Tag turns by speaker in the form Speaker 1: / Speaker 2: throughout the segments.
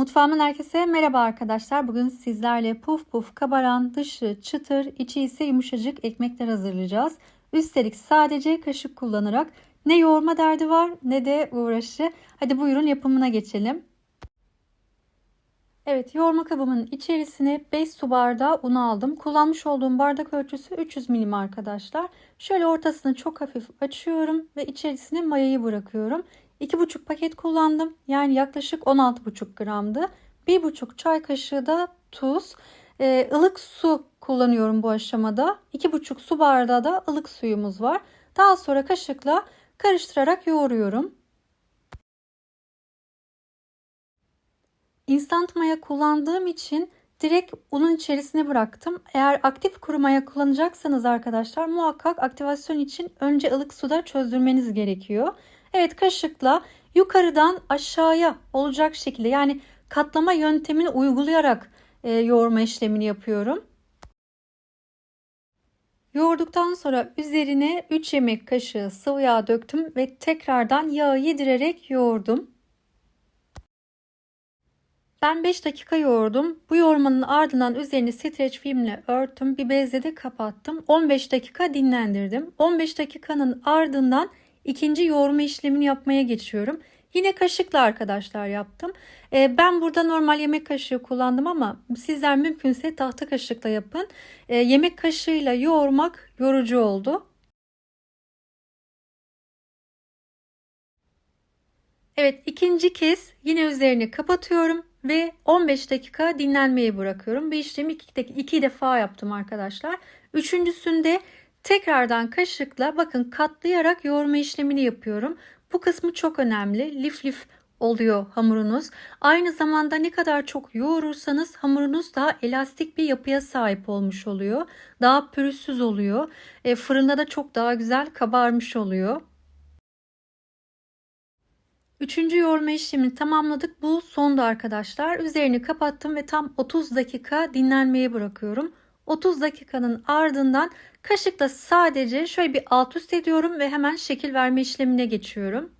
Speaker 1: Mutfağımın herkese merhaba arkadaşlar. Bugün sizlerle puf puf kabaran, dışı çıtır, içi ise yumuşacık ekmekler hazırlayacağız. Üstelik sadece kaşık kullanarak ne yoğurma derdi var ne de uğraşı. Hadi buyurun yapımına geçelim. Evet yoğurma kabımın içerisine 5 su bardağı un aldım. Kullanmış olduğum bardak ölçüsü 300 milim arkadaşlar. Şöyle ortasını çok hafif açıyorum ve içerisine mayayı bırakıyorum. 2,5 paket kullandım. Yani yaklaşık 16,5 gramdı. 1,5 çay kaşığı da tuz. Ee, ılık su kullanıyorum bu aşamada. 2,5 su bardağı da ılık suyumuz var. Daha sonra kaşıkla karıştırarak yoğuruyorum. Instant maya kullandığım için direkt unun içerisine bıraktım. Eğer aktif kuru maya kullanacaksanız arkadaşlar muhakkak aktivasyon için önce ılık suda çözdürmeniz gerekiyor. Evet kaşıkla yukarıdan aşağıya olacak şekilde yani katlama yöntemini uygulayarak e, yoğurma işlemini yapıyorum. Yoğurduktan sonra üzerine 3 yemek kaşığı sıvı yağ döktüm ve tekrardan yağı yedirerek yoğurdum. Ben 5 dakika yoğurdum. Bu yoğurmanın ardından üzerini streç filmle örttüm. Bir bezle de kapattım. 15 dakika dinlendirdim. 15 dakikanın ardından ikinci yoğurma işlemini yapmaya geçiyorum. Yine kaşıkla arkadaşlar yaptım. Ee, ben burada normal yemek kaşığı kullandım ama sizler mümkünse tahta kaşıkla yapın. Ee, yemek kaşığıyla yoğurmak yorucu oldu. Evet ikinci kez yine üzerini kapatıyorum ve 15 dakika dinlenmeye bırakıyorum. Bu işlemi iki, iki defa yaptım arkadaşlar. Üçüncüsünde tekrardan kaşıkla bakın katlayarak yoğurma işlemini yapıyorum. Bu kısmı çok önemli. Lif lif oluyor hamurunuz. Aynı zamanda ne kadar çok yoğurursanız hamurunuz daha elastik bir yapıya sahip olmuş oluyor. Daha pürüzsüz oluyor. E, fırında da çok daha güzel kabarmış oluyor. Üçüncü yoğurma işlemini tamamladık. Bu sondu arkadaşlar. Üzerini kapattım ve tam 30 dakika dinlenmeye bırakıyorum. 30 dakikanın ardından kaşıkla sadece şöyle bir alt üst ediyorum ve hemen şekil verme işlemine geçiyorum.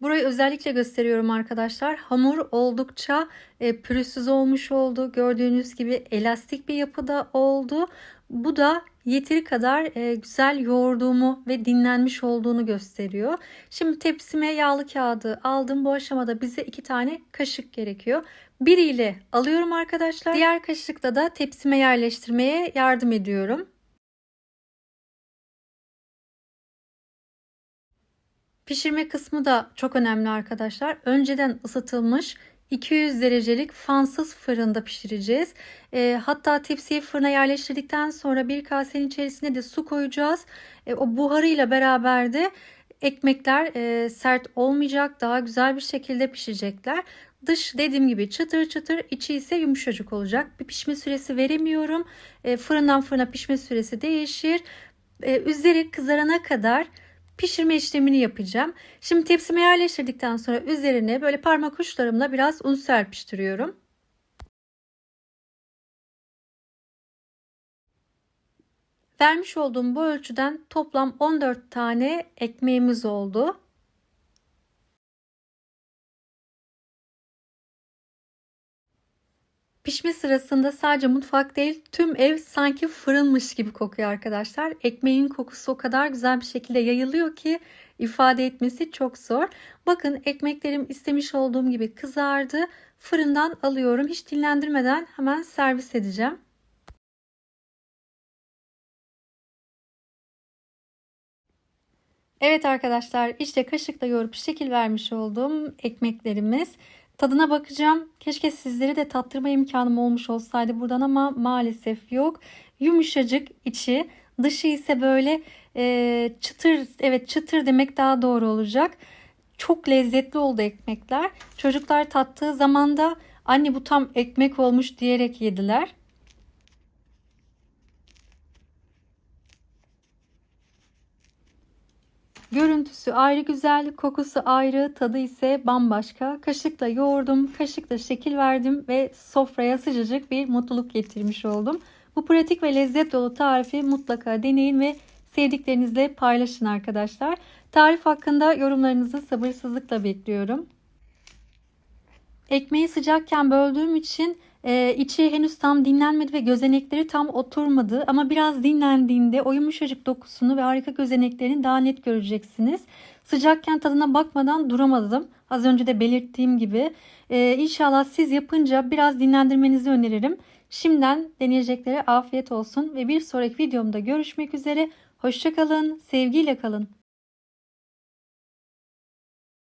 Speaker 1: Burayı özellikle gösteriyorum arkadaşlar. Hamur oldukça e, pürüzsüz olmuş oldu. Gördüğünüz gibi elastik bir yapıda oldu. Bu da yeteri kadar e, güzel yoğurduğumu ve dinlenmiş olduğunu gösteriyor. Şimdi tepsime yağlı kağıdı aldım. Bu aşamada bize iki tane kaşık gerekiyor. Biriyle alıyorum arkadaşlar. Diğer kaşıkla da tepsime yerleştirmeye yardım ediyorum. Pişirme kısmı da çok önemli arkadaşlar. Önceden ısıtılmış 200 derecelik fansız fırında pişireceğiz. E, hatta tepsiyi fırına yerleştirdikten sonra bir kasenin içerisine de su koyacağız. E, o buharıyla beraber de ekmekler e, sert olmayacak. Daha güzel bir şekilde pişecekler. Dış dediğim gibi çıtır çıtır içi ise yumuşacık olacak. Bir pişme süresi veremiyorum. E, fırından fırına pişme süresi değişir. E, üzeri kızarana kadar pişirme işlemini yapacağım. Şimdi tepsime yerleştirdikten sonra üzerine böyle parmak uçlarımla biraz un serpiştiriyorum. Vermiş olduğum bu ölçüden toplam 14 tane ekmeğimiz oldu. Pişme sırasında sadece mutfak değil tüm ev sanki fırınmış gibi kokuyor arkadaşlar. Ekmeğin kokusu o kadar güzel bir şekilde yayılıyor ki ifade etmesi çok zor. Bakın ekmeklerim istemiş olduğum gibi kızardı. Fırından alıyorum. Hiç dinlendirmeden hemen servis edeceğim. Evet arkadaşlar işte kaşıkla yoğurup şekil vermiş olduğum ekmeklerimiz. Tadına bakacağım. Keşke sizleri de tattırma imkanım olmuş olsaydı buradan ama maalesef yok. Yumuşacık içi, dışı ise böyle e, çıtır, evet çıtır demek daha doğru olacak. Çok lezzetli oldu ekmekler. Çocuklar tattığı zaman da anne bu tam ekmek olmuş diyerek yediler. Görüntüsü ayrı güzel, kokusu ayrı, tadı ise bambaşka. Kaşıkla yoğurdum, kaşıkla şekil verdim ve sofraya sıcacık bir mutluluk getirmiş oldum. Bu pratik ve lezzet dolu tarifi mutlaka deneyin ve sevdiklerinizle paylaşın arkadaşlar. Tarif hakkında yorumlarınızı sabırsızlıkla bekliyorum. Ekmeği sıcakken böldüğüm için e, içi henüz tam dinlenmedi ve gözenekleri tam oturmadı. Ama biraz dinlendiğinde o yumuşacık dokusunu ve harika gözeneklerini daha net göreceksiniz. Sıcakken tadına bakmadan duramadım. Az önce de belirttiğim gibi. E, inşallah siz yapınca biraz dinlendirmenizi öneririm. Şimdiden deneyeceklere afiyet olsun ve bir sonraki videomda görüşmek üzere. Hoşçakalın, sevgiyle kalın.